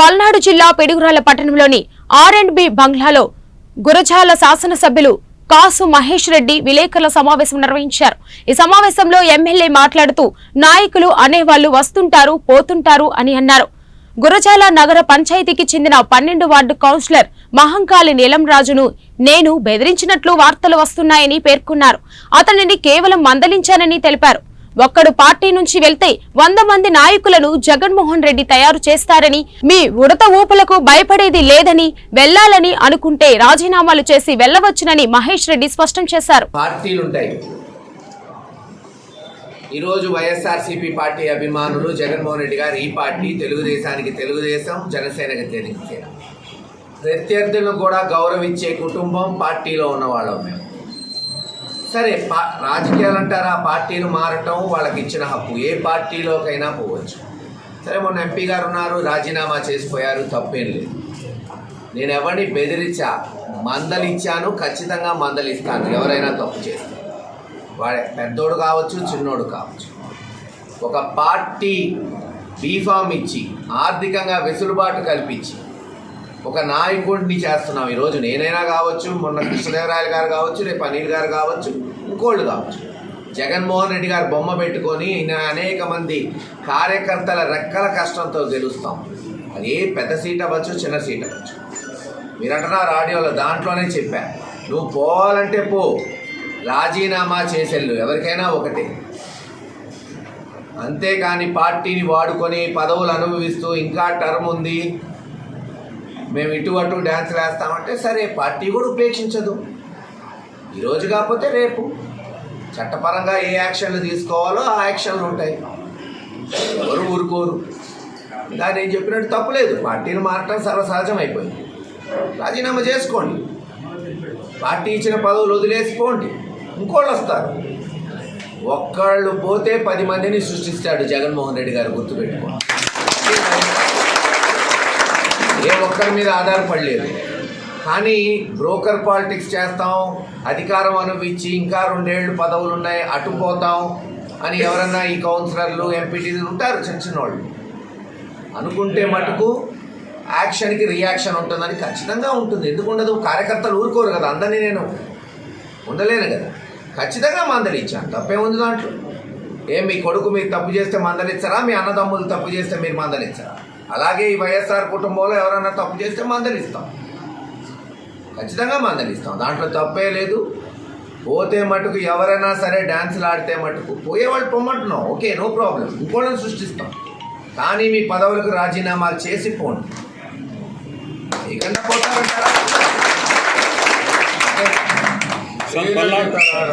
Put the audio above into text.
పల్నాడు జిల్లా పిడుగురాల పట్టణంలోని are and B బంగ్లాలో గురజాల శాసనసభ్యులు కాసు మహేష్ రెడ్డి విలేకరుల సమావేశం నిర్వహించారు. ఈ సమావేశంలో ఎమ్మెల్యే మాట్లాడుతూ నాయకులు అనేవాళ్ళు వస్తుంటారు పోతుంటారు అని అన్నారు. గురజాల నగర పంచాయతీకి చెందిన పన్నెండు వార్డు కౌన్సిలర్ మహంకాళి నీలం రాజును నేను బెదిరించినట్లు వార్తలు వస్తున్నాయని పేర్కొన్నారు. అతనిని కేవలం మందలించానని తెలిపారు. ఒక్కడు పార్టీ నుంచి వెళ్తే వంద మంది నాయకులను జగన్మోహన్ రెడ్డి తయారు చేస్తారని మీ ఉడత ఊపులకు భయపడేది లేదని వెళ్ళాలని అనుకుంటే రాజీనామాలు చేసి వెళ్ళవచ్చునని మహేష్ రెడ్డి స్పష్టం చేశారు. పార్టీలు ఈరోజు వైఎస్ఆర్సీపీ పార్టీ అభిమానులు జగన్మోహన్ రెడ్డి గారు ఈ పార్టీ తెలుగుదేశానికి తెలుగుదేశం జనసేనకి జనసేన ప్రత్యర్థులను కూడా గౌరవించే కుటుంబం పార్టీలో ఉన్నవాళ్ళం మేము. సరే పా రాజకీయాలు అంటారా పార్టీలు మారటం వాళ్ళకి ఇచ్చిన హక్కు. ఏ పార్టీలోకైనా పోవచ్చు. సరే మొన్న ఎంపీ గారు ఉన్నారు రాజీనామా చేసిపోయారు తప్పేం లేదు. నేను ఎవరిని బెదిరించా? మందలిచ్చాను ఖచ్చితంగా మందలిస్తాను. ఎవరైనా తప్పు చేస్తే. వాడే పెద్దోడు కావచ్చు చిన్నోడు కావచ్చు. ఒక పార్టీ బీఫామ్ ఇచ్చి ఆర్థికంగా వెసులుబాటు కల్పించి ఒక నాయకుడిని చేస్తున్నాం ఈరోజు నేనైనా కావచ్చు మొన్న కృష్ణదేవరాయలు గారు కావచ్చు రేపు అనిల్ గారు కావచ్చు ఇంకోళ్ళు కావచ్చు. జగన్మోహన్ రెడ్డి గారు బొమ్మ పెట్టుకొని అనేక మంది కార్యకర్తల రెక్కల కష్టంతో గెలుస్తాం. అది ఏ పెద్ద సీట్ అవ్వచ్చు చిన్న సీట్ అవ్వచ్చు. మీరంటున్నారు రాడియోలో దాంట్లోనే చెప్పా. నువ్వు పోవాలంటే పో. రాజీనామా చేసేళ్ళు ఎవరికైనా ఒకటే. అంతేకాని పార్టీని వాడుకొని పదవులు అనుభవిస్తూ ఇంకా టర్మ్ ఉంది. మేము ఇటు అటు డ్యాన్స్ వేస్తామంటే సరే పార్టీ కూడా ఉపేక్షించదు. ఈరోజు కాకపోతే రేపు. చట్టపరంగా ఏ యాక్షన్లు తీసుకోవాలో ఆ యాక్షన్లు ఉంటాయి. ఎవరు ఊరుకోరు. ఇలా నేను చెప్పినట్టు తప్పులేదు పార్టీని మారటం సర్వసహజం అయిపోయింది రాజీనామా చేసుకోండి. పార్టీ ఇచ్చిన పదవులు వదిలేసిపోండి. ఇంకోళ్ళు వస్తారు. ఒక్కళ్ళు పోతే పది మందిని సృష్టిస్తాడు జగన్మోహన్ రెడ్డి గారు గుర్తుపెట్టుకోండి. ఏ ఒక్కరి మీద ఆధారపడలేదు. కానీ బ్రోకర్ పాలిటిక్స్ చేస్తాం అధికారం అనుభవించి ఇంకా రెండేళ్ళు పదవులు ఉన్నాయి అటు పోతాం అని ఎవరన్నా ఈ కౌన్సిలర్లు ఎంపీటీలు ఉంటారు చిన్న చిన్న వాళ్ళు అనుకుంటే మటుకు యాక్షన్కి రియాక్షన్ ఉంటుందని ఖచ్చితంగా ఉంటుంది. ఎందుకు ఉండదు కార్యకర్తలు ఊరుకోరు కదా అందరినీ నేను ఉండలేను కదా. ఖచ్చితంగా మందలిచ్చాను తప్పేముంది దాంట్లో. ఏం మీ కొడుకు మీరు తప్పు చేస్తే మందలిచ్చారా? మీ అన్నదమ్ములు తప్పు చేస్తే మీరు మందలిచ్చారా? అలాగే ఈ వైఎస్ఆర్ కుటుంబంలో ఎవరైనా తప్పు చేస్తే మందలిస్తాం. ఖచ్చితంగా మందలిస్తాం. దాంట్లో తప్పే లేదు. పోతే మటుకు ఎవరైనా సరే డ్యాన్సులు ఆడితే మటుకు పోయేవాళ్ళు పొమ్మంటున్నాం. Okay no problem. ఇంకోళ్ళని సృష్టిస్తాం. కానీ మీ పదవులకు రాజీనామాలు చేసి పోండి. ఇకన్నా పోతారంటారా?